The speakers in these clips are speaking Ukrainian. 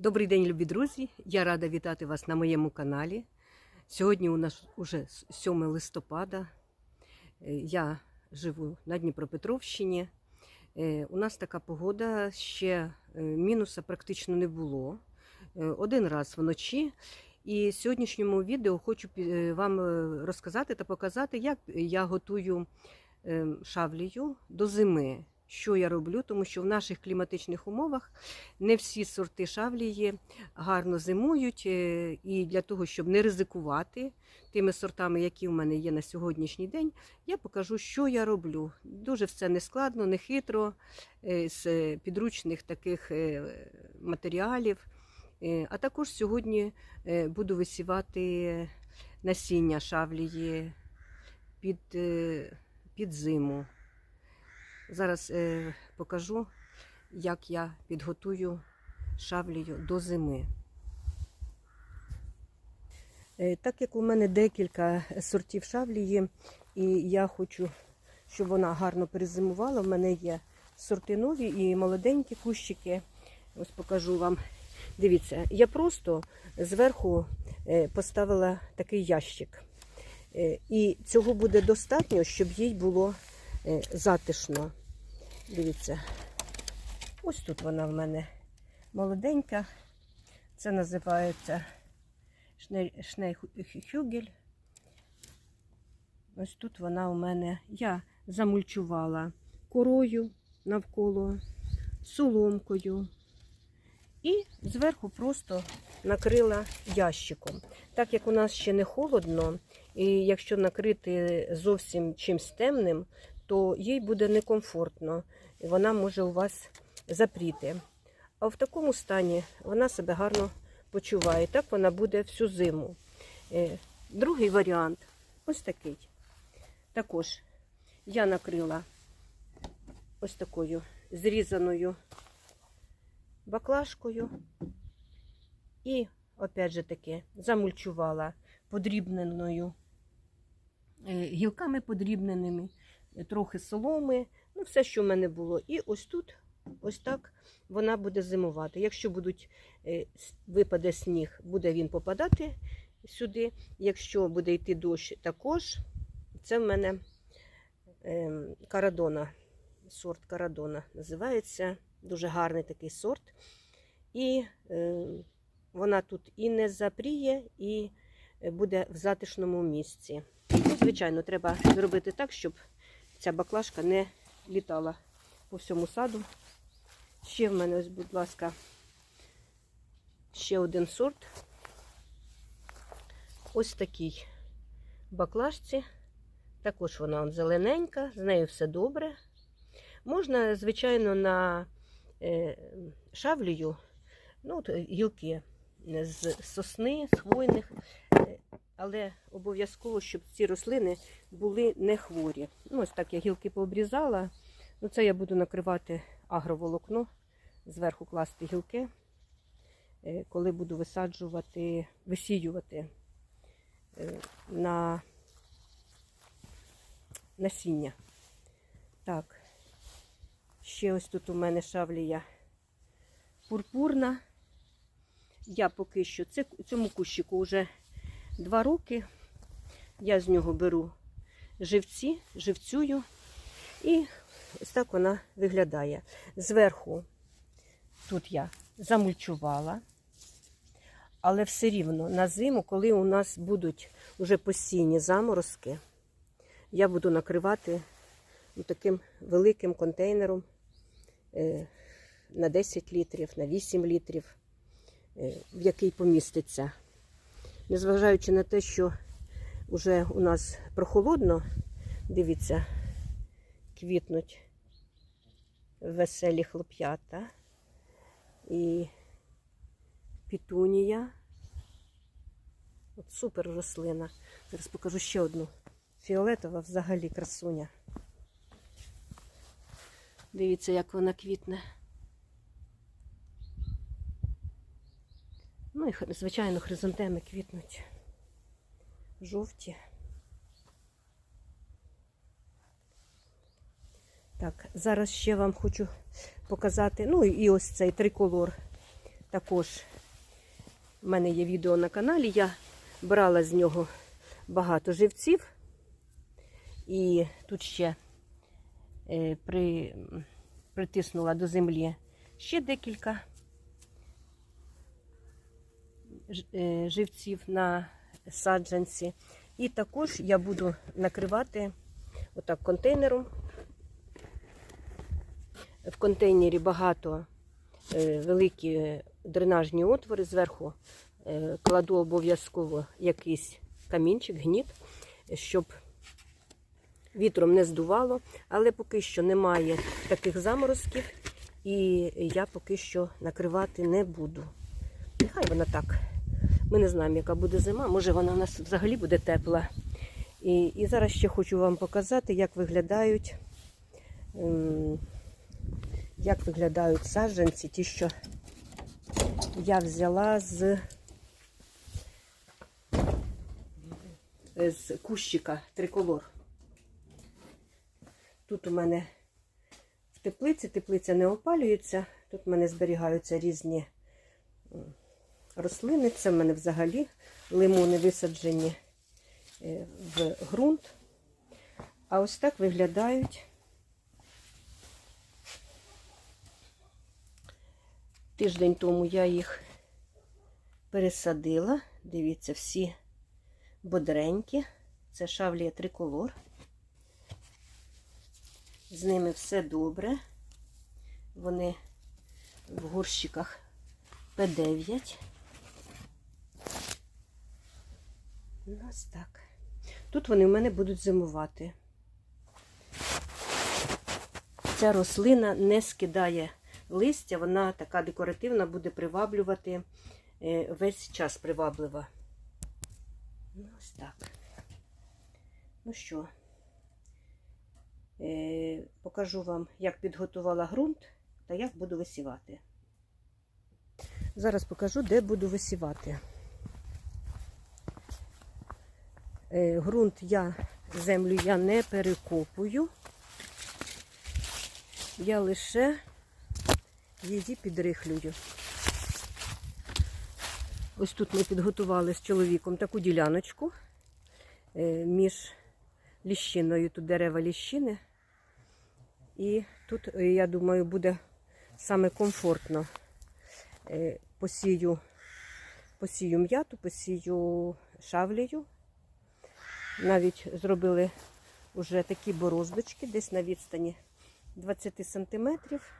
Добрий день, любі друзі! Я рада вітати вас на моєму каналі. Сьогодні у нас уже 7 листопада. Е, Я живу на Дніпропетровщині. Е, У нас така погода, ще е, мінуса практично не було. Один раз вночі. І в сьогоднішньому відео хочу вам розказати та показати, як я готую е, шавлію до зими. Що я роблю, тому що в наших кліматичних умовах не всі сорти шавлії гарно зимують. е, І для того, щоб не ризикувати тими сортами, які в мене є на сьогоднішній день, я покажу, що я роблю. Дуже все нескладно, не хитро, е, з підручних таких е, матеріалів. А також сьогодні буду висівати насіння шавлії під, під зиму. Зараз е, покажу, як я підготую шавлію до зими. Е, Так як у мене декілька сортів шавлії, і я хочу, щоб вона гарно перезимувала. В мене є сорти нові і молоденькі кущики. Ось покажу вам. Дивіться, я просто зверху е, поставила такий ящик. Е, І цього буде достатньо, щоб їй було е, затишно. Дивіться, ось тут вона в мене молоденька. Це називається шнейхюгель. Ось тут вона у мене. Я замульчувала корою навколо, соломкою. І зверху просто накрила ящиком. Так як у нас ще не холодно, і якщо накрити зовсім чимсь темним, то їй буде некомфортно, і вона може у вас запріти. А в такому стані вона себе гарно почуває. Так вона буде всю зиму. Е, Другий варіант ось такий. Також я накрила ось такою зрізаною баклажкою і, опять же таки, замульчувала подрібненою е, гілками подрібненими, трохи соломи, ну все, що в мене було. І ось тут, ось так вона буде зимувати. Якщо будуть, е, випаде сніг, буде він попадати сюди. Якщо буде йти дощ, також це в мене ем, карадона, сорт карадона називається. Дуже гарний такий сорт. І е, вона тут і не запріє, і е, буде в затишному місці. Ну, звичайно, треба зробити так, щоб ця баклажка не літала по всьому саду. Ще в мене, ось, будь ласка, ще один сорт. Ось такий баклажці. Також вона он зелененька, з нею все добре. Можна, звичайно, на е, шавлію, ну, от, гілки з сосни, з хвойних, але обов'язково, щоб ці рослини були не хворі. Ну, ось так я гілки пообрізала. Ну, це я буду накривати агроволокно, зверху класти гілки, е, коли буду висаджувати, висіювати е, на насіння. Так, ще ось тут у мене шавлія пурпурна. Я поки що цьому кущику вже два роки. Я з нього беру живці, живцюю. І ось так вона виглядає. Зверху тут я замульчувала, але все рівно на зиму, коли у нас будуть вже постійні заморозки, я буду накривати таким великим контейнером е, на 10 літрів, на 8 літрів, е, в який поміститься. Незважаючи на те, що вже у нас прохолодно, дивіться, квітнуть веселі хлоп'ята і пітунія. От супер рослина. Зараз покажу ще одну. Фіолетова взагалі красуня. Дивіться, як вона квітне. Ну звичайно, хризантеми квітнуть. Жовті. Так, зараз ще вам хочу показати. Ну і ось цей триколор також У мене є відео на каналі. Я брала з нього багато живців. І тут ще е, при, притиснула до землі ще декілька ж- е, живців на саджанці. І також я буду накривати отак контейнером. В контейнері багато е, великі дренажні отвори. Зверху е, кладу обов'язково якийсь камінчик, гніт, щоб вітром не здувало. Але поки що немає таких заморозків, і я поки що накривати не буду. Нехай вона так. Ми не знаємо, яка буде зима. Може, вона у нас взагалі буде тепла. І, і зараз ще хочу вам показати, як виглядають, ем, як виглядають саджанці, ті, що я взяла з, з кущика триколор. Тут у мене в теплиці, теплиця не опалюється. Тут у мене зберігаються різні рослини. Це в мене взагалі лимони висаджені е, в ґрунт. А ось так виглядають тиждень тому я їх пересадила. Дивіться, всі бодренькі. Це шавлія триколор. З ними все добре. Вони в горщиках П9. Ну, Ось так. Тут вони в мене будуть зимувати. Ця рослина не скидає листя, вона така декоративна, буде приваблювати е, весь час приваблива. Ну, ось так. Ну що, е, покажу вам, як підготувала ґрунт та як буду висівати. Зараз покажу, де буду висівати. Е, ґрунт я, землю я не перекопую. Я лише її підрихлюю. Ось тут ми підготували з чоловіком таку діляночку е, між ліщиною, тут дерева ліщини. І тут, е, я думаю, буде саме комфортно. Е, Посію, посію м'яту, посію шавлею. Навіть зробили вже такі бороздочки, десь на відстані 20 сантиметрів.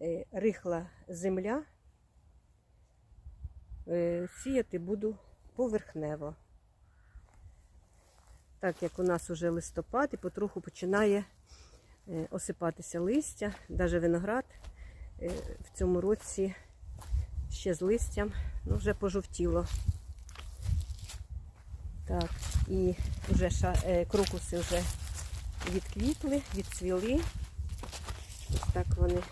Е, Рихла земля. Е, Сіяти буду поверхнево. Так як у нас вже листопад і потроху починає е, осипатися листя, навіть виноград в цьому році ще з листям, ну вже пожовтіло. Так, і вже ша, е, крокуси вже відквітли, відцвіли. Ось так вони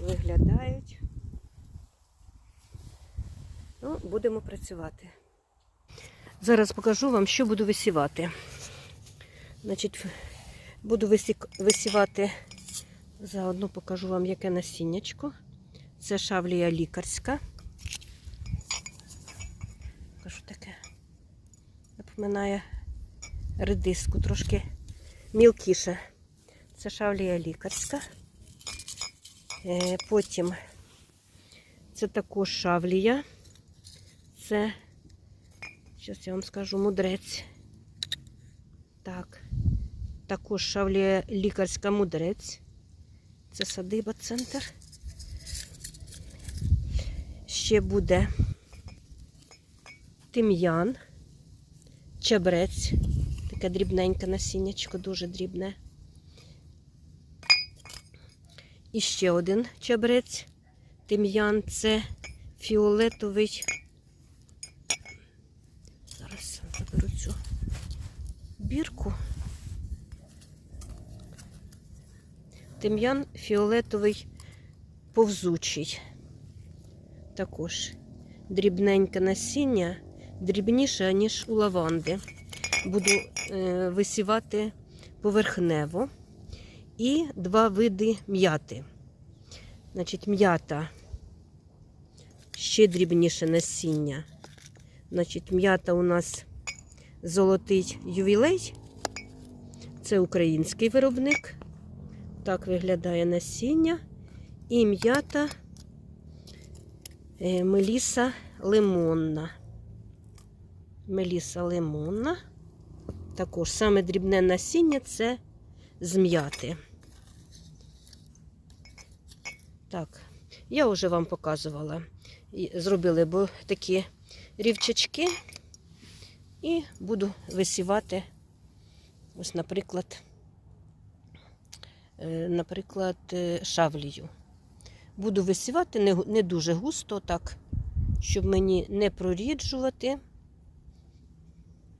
виглядають. Ну, будемо працювати. Зараз покажу вам, що буду висівати. Значить, буду висівати, заодно покажу вам, яке насіннячко. Це шавлія лікарська. Покажу таке. Напоминає редиску, трошки мілкіше. Це шавлія лікарська. Е, Потім це також шавлія. Це, зараз я вам скажу, мудрець. Так. Також шавлія лікарська мудрець. Це садиба центр. Ще буде тим'ян, чебрець. Таке дрібненьке насіннячко, дуже дрібне. І ще один чебрець. Тим'ян це фіолетовий. Зараз заберу цю бірку. Тим'ян фіолетовий повзучий. Також дрібненьке насіння, дрібніше, ніж у лаванди. Буду е, висівати поверхнево. І два види м'яти. Значить, м'ята ще дрібніше насіння. Значить, м'ята у нас золотий ювілей. Це український виробник. Так виглядає насіння. І м'ята е, Меліса лимонна. Меліса лимонна. Також саме дрібне насіння це з м'яти. Так, я вже вам показувала. Зробили бо такі рівчачки і буду висівати, ось, наприклад, е, наприклад, е, шавлію. Буду висівати не дуже густо, так, щоб мені не проріджувати.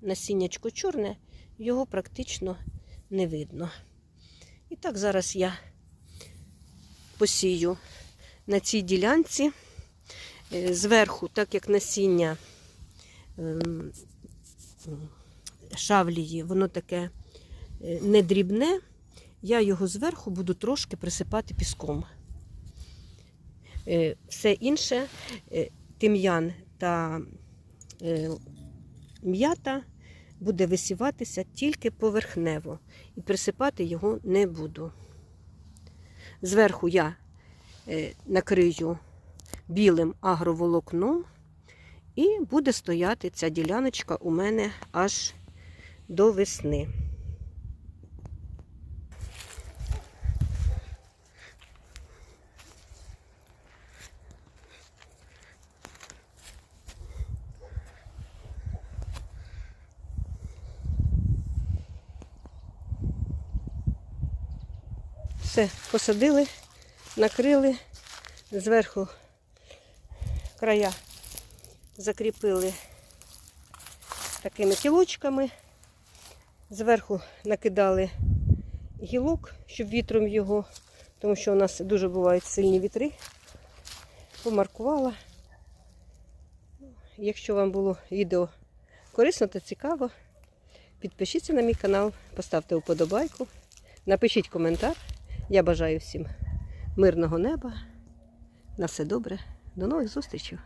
Насіннячко чорне, його практично не видно. І так, зараз я посію на цій ділянці. Е, Зверху, так як насіння ем, шавлії, воно таке е, не дрібне, я його зверху буду трошки присипати піском. Е, Все інше, тим'ян та м'ята буде висіватися тільки поверхнево і присипати його не буду. Зверху я е, накрию білим агроволокном, і буде стояти ця діляночка у мене аж до весни. Все, посадили, накрили, зверху края закріпили такими кілочками, зверху накидали гілок, щоб вітром його, тому що у нас дуже бувають сильні вітри. Помаркувала. Якщо вам було відео корисно та цікаво, підпишіться на мій канал, поставте вподобайку, напишіть коментар. Я бажаю всім мирного неба. На все добре. До нових зустрічей!